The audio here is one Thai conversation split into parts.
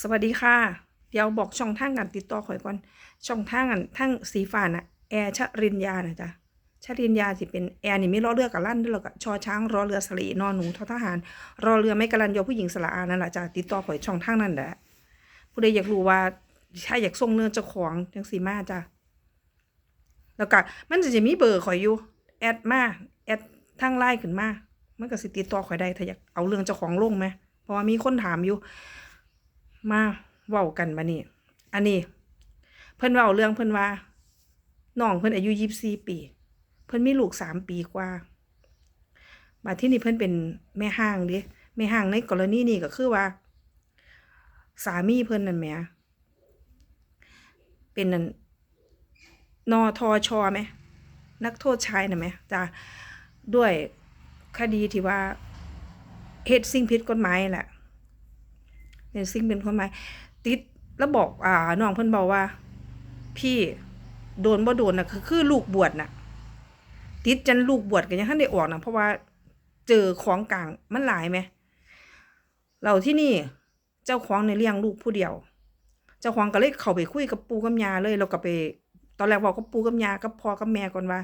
สวัสดีค่ะ เดี๋ยวบอกช่องทางการติดต่อข่อยก่อน ช่องทางอันทั้งสีฟ้าน่ะแอร์ชรินยานะจ๊ะชรินยาสิเป็นแอร์นี่ไมีรอเรือกับลั่นด้วยแล้วก็ชอช้างรอเรือสลีนอนหนูททหาร รอเรือไม่กระลันยอผู้หญิงสละอานั่นแหละจ้ะติดต่อข่อยช่องทางนั่นแหละผู้ใดอยากรู้ว่าถ้าอยากส่งเนื้อเจ้าของจังสีมาจ้ะแล้วก็มันจะจะมีเบอร์ข่อยอยู่แอดมาแอดทางไลน์ขึ้นมามันก็สิติดต่อข่อยได้ถ้าอยากเอาเรื่องเจ้าของลงไหมเพราะว่ามีคนถามอยู่ มาเว้ากันมานี่อันนี้ เพิ่นเว้าเรื่องเพิ่นว่าน้องเพิ่นอายุยี่สิบสี่ปี เพิ่นมีลูกสามปีกว่ามาที่นี่เพิ่นเป็นแม่ห้างดิแม่ห้างในกรณีนี้ก็คือว่า สามีเพิ่นนั่นแหมเป็นนั่นนอทอชอไหมนักโทษชายน่ะไหมจ้ะด้วยคดีที่ว่าเฮ็ดสิ่งผิดกฎหมายแหละ เป็นสิ่งเป็นความหมายติดแล้วบอกอ่าน้องเพิ่นบอกว่า พี่โดนบ่โดนน่ะคือคือลูกบวชน่ะ ติดจันลูกบวชกันยังทันได้ออกนะเพราะว่าเจอของกลางมันหลายไหมเราที่นี่เจ้าของในเลี้ยงลูกผู้เดียว เจ้าของก็เลยเข้าไปคุยกับปูกับยาเลยเราก็ไป ตอนแรกบอกกับปูกับยากับพ่อกับแม่ก่อนว่า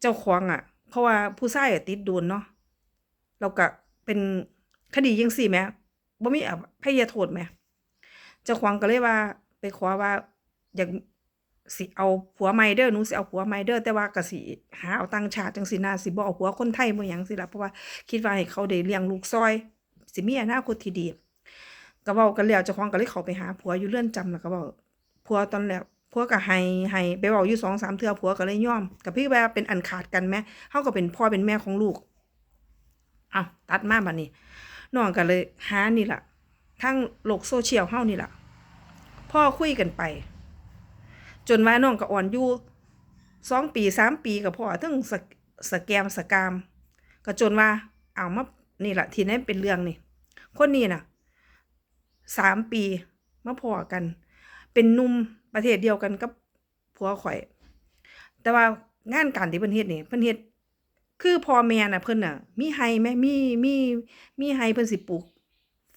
เจ้าของอะ เพราะว่าผู้ชายอะติดโดนเนาะเราก็เป็นคดียังสี่ไหม บ่มีอภัยโทษแหมเจ้าของก็เลยว่า ไปขอว่าอยากสิเอาผัวใหม่เด้อหนูสิเอาผัวใหม่เด้อแต่ว่าก็สิหาเอาต่างชาติจังซี่นะสิบ่เอาผัวคนไทยบ่หยังสิละเพราะว่าคิดว่าให้เขาได้เลี้ยงลูกซอย สิมีอนาคตที่ดีก็เว้ากันแล้วเจ้าของก็เลยเข้าไปหาผัวอยู่เรือนจำแล้วก็เว้าผัวตอนแรกผัวก็ให้ให้ไปเว้าอยู่2-3เทื่อผัวก็เลยยอมก็พี่ว่าเป็นอันขาดกันแหมเฮาก็เป็นพ่อเป็นแม่ของลูกอ้าวตัดมาบัดนี้ น้องก็เลยหานี่ล่ะทั้งโลกโซเชียลเฮานี่ล่ะพ่อคุยกันไป จนว่าน้องก็อ่อนอยู่สองปีสามปีกับพ่อทั้งสสแกมสกาม ก็จนว่าเอามานี่ล่ะทีนี้เป็นเรื่องนี่คนนี้น่ะสามปีมาพอกัน เป็นนุ่มประเทศเดียวกันกับผัวข่อย แต่ว่างานการที่เพิ่นเฮ็ดนี่เพิ่นเฮ็ด คือพ่อแม่น่ะเพิ่นน่ะ มีไร่ไหมมีมีมีไร่เพิ่นสิปลูก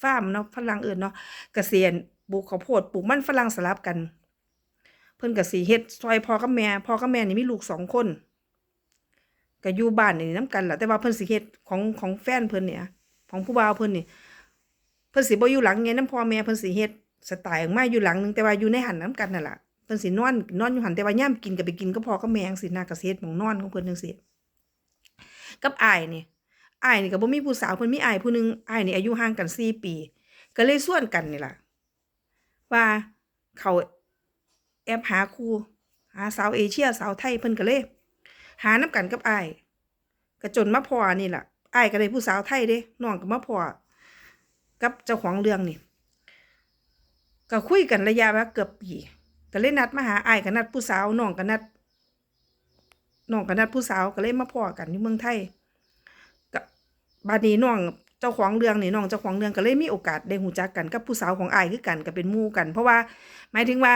ฟาร์มเนาะฝรั่งเอิ้นเนาะเกษตรปลูกข้าวโพดปลูกมันฝรั่งสลับกัน เพิ่นก็สิเฮ็ดซอยพ่อกับแม่พ่อกับแม่นี่มีลูกสองคนก็อยู่บ้านนี่นํกันแหละแต่ว่าเพิ่นสิเฮ็ดของของแฟนเพิ่นเนี่ย ของผู้บ่าวเพิ่นนี่เพิ่นสิบ่อยู่หลังไงนํพ่อแม่เพิ่นสิเฮ็ดสไตล์ออกมาอยู่หลังนึงแต่ว่าอยู่ในหันนํกันนั่นล่ะเพิ่นสินอนนอนอยู่หันแต่ว่ายามกินก็ไปกินกับพ่อกับแม่จังซี่นะก็สิเฮ็ดหม้องนอนของเพิ่นจังซี่ กับอ้ายนี่อ้ายนี่ก็บ่มีผู้สาวเพิ่นมีอ้ายผู้หนึงอ้ายนี่อายุห่างกันสี่ปี ก็เลยชวนกันนี่ล่ะ ว่าเขาแอบหาคู่หาสาวเอเชียสาวไทยเพิ่นก็เลย หาน้ำกันกับอ้ายก็จนมาพอนี่ล่ะอ้ายก็ได้ผู้สาวไทยเด้น้องก็มาพอกับเจ้าของเรื่องนี่ก็คุยกันระยะว่าเกือบปีก็เลยนัดมาหาอ้ายก็นัดผู้สาวน้องก็นัด น้องกับนัดผู้สาวก็เลยมาพอกันอยู่เมืองไทยกับบาดนี้น้องเจ้าของเรื่องนี่น้องเจ้าของเรื่องก็เลยมีโอกาสได้หูจักกันกับผู้สาวของอายคือกันก็เป็นมู่กัน เพราะว่าหมายถึงว่า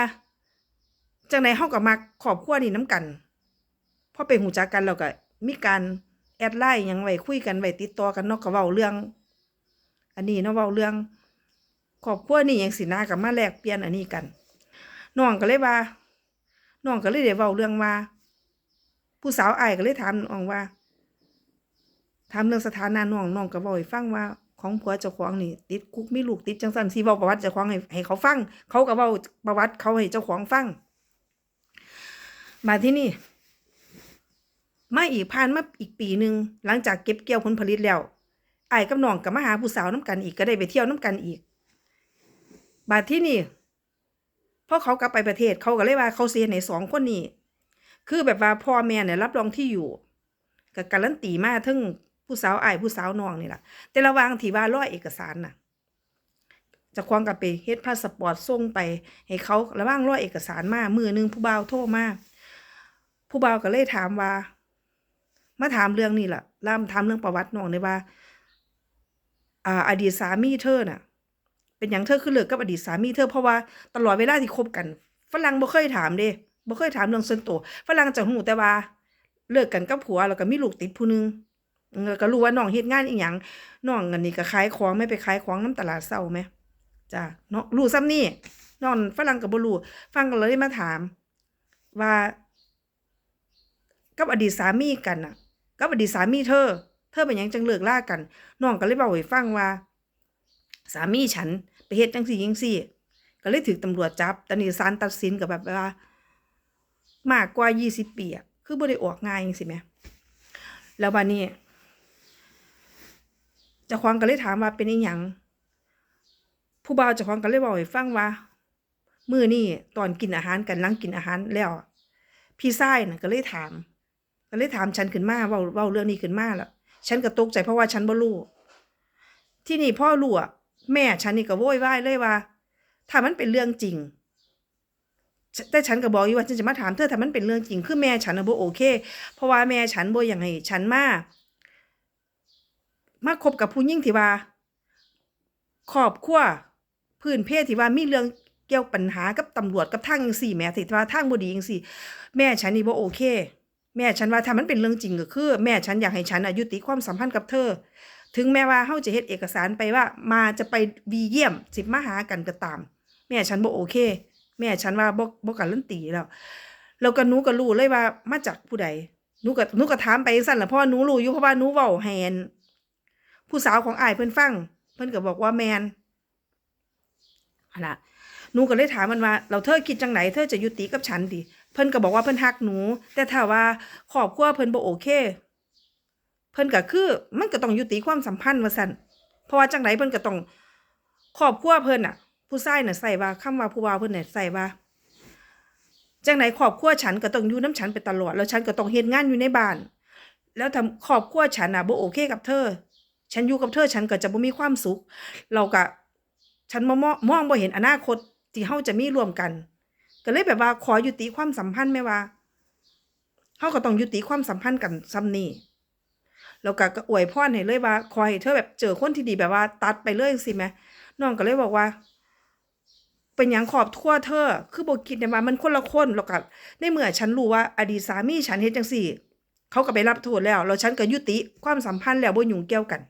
จังไดเฮาก็มักครอบครัวนี่นํกันพอไปหูจักกันแล้วก็มีการแอดไลน์ยังไว้คุยกันไว้ติดต่อกันนาะก็เว้าเรื่อง อันนี้เนาะเว้าเรื่องครอบครัวนี่ยังสินะก็มาแลกเปลี่ยนอันนี้กันน้องก็เลยว่าน้องก็เลยได้เว้าเรื่องว่า ผู้สาวอ้ายก็เลยถามน้องว่า ถามเรื่องสถานะน้องน้องก็เว้าให้ฟังว่า ของผัวเจ้าของนี่ ติดคุกไมีลูกติดจังซั่นสิเว้าประวัติเจ้าของให้ให้เขาฟัง เขาก็เว้าประวัติเขาให้เจ้าของฟัง มาที่นี่มาอีกผ่านมาอีกปีหนึ่งหลังจากเก็บเกี่ยวผลผลิตแล้วอ้ายกับน้องก็มาหาผู้สาวน้กันอีกก็ได้ไปเที่ยวน้กันอีก บาดที่นี่พอเขากลับไปประเทศเขาก็เลยว่าเขาเสียในสองคนนี้ คือแบบว่าพ่อแม่เนี่ยรับรองที่อยู่กับการันตีมาทั้งผู้สาวอ้ายผู้สาวน้องนี่แหละแต่ระว่างที่ว่าร้อยเอกสารน่ะจะควงกับไปเฮ็ดพาสปอร์ตส่งไป ให้เขาระว่างร้อยเอกสารมามือหนึงผู้บ่าวโทรมาผู้บ่าวก็เลยถามว่า มาถามเรื่องนี้ล่ะล่ามถามเรื่องประวัติน้องเลยว่าอ่าอดีตสามีเธอน่ะ เป็นหยังเธอคือเลิกกับอดีตสามีเธอเพราะว่าตลอดเวลาที่คบกัน ฝรั่งบ่เคยถามเด้ บ่เคยถามเรื่องส่วนตัวฝรั่งจะหูแต่ว่า เลิกกันกับผัวแล้วก็มีลูกติดผู้นึงแล้วก็รู้ว่าน้องเฮ็ดงานอีหยังน้องอันนี้ก็ขายของไม่ไปขายของน้ำตลาดเช้าแหมจ้ะเนาะรู้ซ้ำนี่นอนฝรั่งกับบ่รู้ฟังก็เลยมาถาม ว่า กับอดีตสามีกันน่ะ กับอดีตสามีเธอ เธอเป็นหยังจังเลิกล่ากันน้องก็เลยบอกให้ฟังว่า สามีฉัน ไปเฮ็ดจังสี่จังสี่ ก็เลยถูกตำรวจจับตอนนี้ศาลตัดสินกับแบบว่า มากกว่ายี่สิบปีอะคือบ่ได้ออกง่ายจังซี่แหมแล้วบัดนี้จ้าของก็เลยถามว่าเป็นอีหยังผู้บ่าวจ้าของก็เลยบอกให้ฟังว่ามื้อนี้ตอนกินอาหารกันหลังกินอาหารแล้วพี่ชายน่ะก็เลยถาม ก็เลยถามฉันขึ้นมาเว้าเว้าเรื่องนี้ขึ้นมาแล้วฉันก็ตกใจเพราะว่าฉันบ่รู้ที่นี่พ่อรู้อะแม่ฉันนี่ก็โวยวายเลยว่า ถ้ามันเป็นเรื่องจริง แต่ฉันก็บอกอยู่ว่าฉันจะมาถามเธอถ้ามันเป็นเรื่องจริงคือแม่ฉันน่ะบ่โอเค เพราะว่าแม่ฉันบ่อย่ากให้ฉันมามาคบกับผู้หญิงที่ว่าครอบครัวพื้นเพศที่ว่ามีเรื่องเกี่ยวปัญหากับตำรวจกับทางจังซี่แม่ที่ว่าทางบ่ดีจังซี่แม่ฉันนี่บ่โอเค แม่ฉันว่าถ้ามันเป็นเรื่องจริงก็คือ แม่ฉันอยากให้ฉันอะยุติความสัมพันธ์กับเธอ ถึงแม้ว่าเฮาจะเฮ็ดเอกสารไปว่ามาจะไปวีเยี่ยมสิมาหากันก็ตาม แม่ฉันบ่โอเค แม่ฉันว่าบ่บ่การันตีแล้วแล้วก็หนูก็รู้เลยว่ามาจากผู้ใดหนูก็หนูก็ถามไปจังซั่นละเพราะว่าหนูรู้อยู่เพราะว่าหนูเว้าให้อันผู้สาวของอ้ายเพิ่นฟัง เพิ่นก็บอกว่าแมนนล่ะหนูก็เลยถามมันว่าเราเธอคิดจังไหนเธอจะยุติกับฉันดิเพิ่นก็บอกว่าเพิ่นฮักหนู แต่ถ้าว่าครอบครัวเพิ่นบ่โอเค เพิ่นก็คือ มันก็ต้องยุติความสัมพันธ์ว่าซั่นเพราะว่าจังไดเพิ่นก็ต้องครอบครัวเพิ่นน่ะ ผู้ชายน่ะใส่ว่าคำว่าผู้บ่าวเพิ่นน่ะใส่ว่าจังไดครอบครัวฉันก็ต้องอยู่นํฉันไปตลอด แล้วฉันก็ต้องเฮ็ดงานอยู่ในบ้าน แล้วถ้าครอบครัวฉันน่ะบ่โอเคกับเธอ ฉันอยู่กับเธอฉันก็จะบ่มีความสุข เราก็ฉันมองมองบ่เห็นอนาคตที่เฮาจะมีร่วมกัน ก็เลยแบบว่าขอยุติความสัมพันธ์แม่ว่าเฮาก็ต้องยุติความสัมพันธ์กันซ้ำนี้แล้วก็ก็อวยพรให้เลยว่าขอให้เธอแบบเจอคนที่ดีแบบว่า ตัดไปเลยจังซี่แหมน้องก็เลยบอกว่า เป็นหยังขอบทั่วเธอ คือบ่คิดได้ว่ามันคนละคนแล้วก็ในเมื่อฉันรู้ว่าอดีตสามีฉันเฮ็ดจังซี่ เขาก็ไปรับโทษแล้วแล้วฉันก็ยุติความสัมพันธ์แล้วบ่ยุ่งเกี่ยวกัน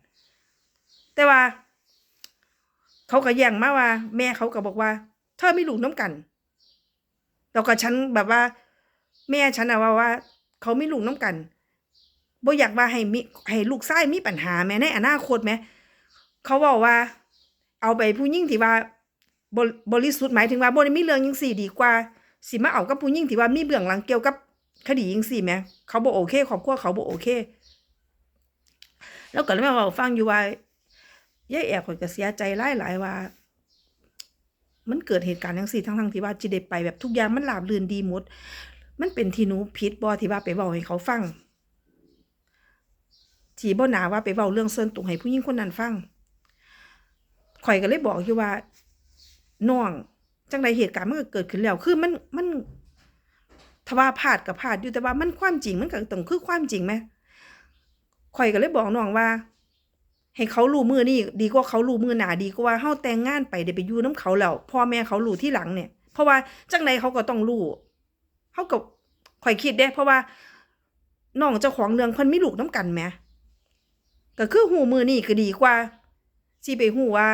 แต่ว่า เขาก็แย้งมาว่า แม่เขาก็บอกว่า เธอมีลูกน้ำกันแล้วก็ฉันแบบว่า แม่ฉันอะว่าว่า เขามีลูกน้ำกันบ่อยากว่าให้มีให้ลูกชายมีปัญหาแม่ในอนาคตแหมเขาบอกว่า เอาไปผู้หญิงที่ว่า บริบริสุทธิ์หมายถึงว่าบ่ได้มีเรื่องจังซี่ดีกว่า สิมาเอากับผู้หญิงที่ว่ามีเบื้องหลังเกี่ยวกับคดีจังซี่แหมเขาบ่โอเคครอบครัวเขาบ่โอเค แล้วก็เลยมาเว้าฟังอยู่ว่ายายแอบข่อยก็เสียใจหลายๆว่า มันเกิดเหตุการณ์จังซี่ทั้งๆที่ว่าจิได้ไปแบบทุกอย่างมันราบรื่นดีหมด มันเป็นที่หนูผิดบ่ที่ว่าไปเว้าให้เขาฟังทีบ่น่าว่าไปเว้าเรื่องส่วนตัวให้ผู้หญิงคนนั้นฟังข่อยก็เลยบอกอยู่ว่า น้องจังใดเหตุการณ์มันก็เกิดขึ้นแล้วคือมันมันถ้าว่าพลาดก็พลาดอยู่แต่ว่ามันความจริงมันก็ต้องคือความจริงแหมข่อยก็เลยบอกน้องว่า ให้เขารู้มือนี่ดีกว่าเขารู้มือหนาดีกว่าเฮาแต่งงานไปได้ไปอยู่นํเขาแล้วพ่อแม่เขารู้ที่หลังเนี่ย เพราะว่าจังใดเขาก็ต้องรู้เฮาก็ข่อยคิดเด้ เพราะว่าน้องเจ้าของเรื่องเพิ่นมีลูกนํกันแหมก็คือหูมือนี่ก็ดีกว่าสิไปหูว่า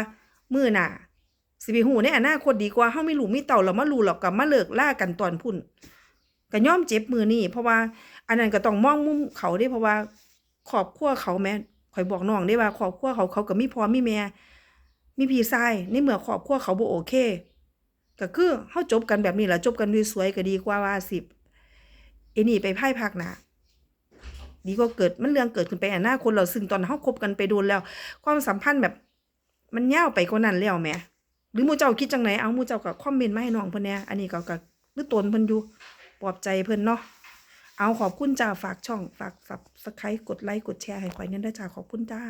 มือหนา สิไปหูในอนาคตดีกว่าเฮามีลูกมีเต้าแล้วมารู้แล้วก็มาเลิกล่ากันตอนพุ่นก็ย่อมเจ็บมือนี่เพราะว่า อันนั้นก็ต้องมองมุมเขาเด้เพราะว่าครอบครัวเขาแม่ข่อยบอกน้องได้ว่าครอบครัวเขาเขาก็มีพ่อมีแม่มีพี่ชายในเมื่อครอบครัวเขาบ่โอเคก็คือเฮาจบกันแบบนี้ล่ะจบกันด้วยสวยก็ดีกว่าว่าสิบไอ้นี่ไปพ่ายภาคหน้าดีก็เกิดมันเรื่องเกิดขึ้นไปอนาคตแล้วซึ่งตอนเฮาคบกันไปโดนแล้ว ความสัมพันธ์แบบ มันยาไปกว่านั้นแล้วแหม หรือมูเจ้าคิดจังไหนเอามูเจ้ากับคอมเมนต์มาให้น้องเพิ่นเนี่ยอันนี้ก็ก็หรือตนเพิ่นอยู่ปลอบใจเพิ่นเนาะเอาขอบคุณจ้าฝากช่อง ฝากฝากสไครต์กดไลค์กดแชร์ให้ข่อยเนี่ยได้จ้าขอบคุณจ้า